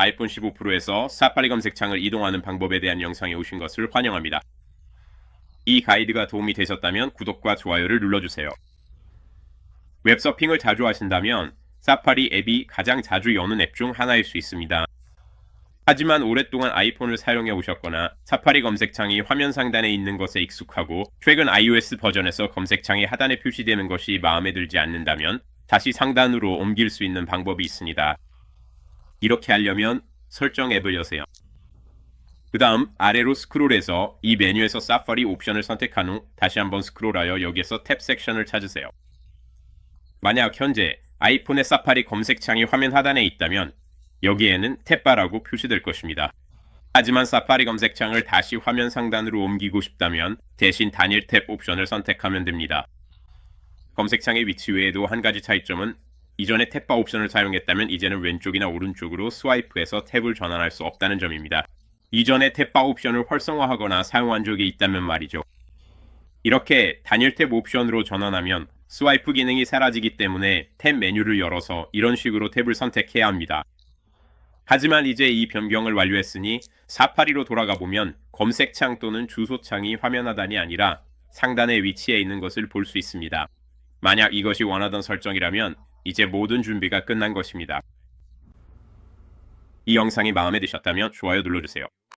아이폰 15 프로에서 사파리 검색창을 이동하는 방법에 대한 영상에 오신 것을 환영합니다. 이 가이드가 도움이 되셨다면 구독과 좋아요를 눌러주세요. 웹서핑을 자주 하신다면 사파리 앱이 가장 자주 여는 앱 중 하나일 수 있습니다. 하지만 오랫동안 아이폰을 사용해 오셨거나 사파리 검색창이 화면 상단에 있는 것에 익숙하고 최근 iOS 버전에서 검색창이 하단에 표시되는 것이 마음에 들지 않는다면 다시 상단으로 옮길 수 있는 방법이 있습니다. 이렇게 하려면 설정 앱을 여세요. 그 다음 아래로 스크롤해서 이 메뉴에서 사파리 옵션을 선택한 후 다시 한번 스크롤하여 여기에서 탭 섹션을 찾으세요. 만약 현재 아이폰의 사파리 검색창이 화면 하단에 있다면 여기에는 탭바라고 표시될 것입니다. 하지만 사파리 검색창을 다시 화면 상단으로 옮기고 싶다면 대신 단일 탭 옵션을 선택하면 됩니다. 검색창의 위치 외에도 한 가지 차이점은 이전에 탭바 옵션을 사용했다면 이제는 왼쪽이나 오른쪽으로 스와이프해서 탭을 전환할 수 없다는 점입니다. 이전에 탭바 옵션을 활성화하거나 사용한 적이 있다면 말이죠. 이렇게 단일 탭 옵션으로 전환하면 스와이프 기능이 사라지기 때문에 탭 메뉴를 열어서 이런 식으로 탭을 선택해야 합니다. 하지만 이제 이 변경을 완료했으니 사파리로 돌아가 보면 검색창 또는 주소창이 화면 하단이 아니라 상단에 위치해 있는 것을 볼 수 있습니다. 만약 이것이 원하던 설정이라면 이제 모든 준비가 끝난 것입니다. 이 영상이 마음에 드셨다면 좋아요 눌러주세요.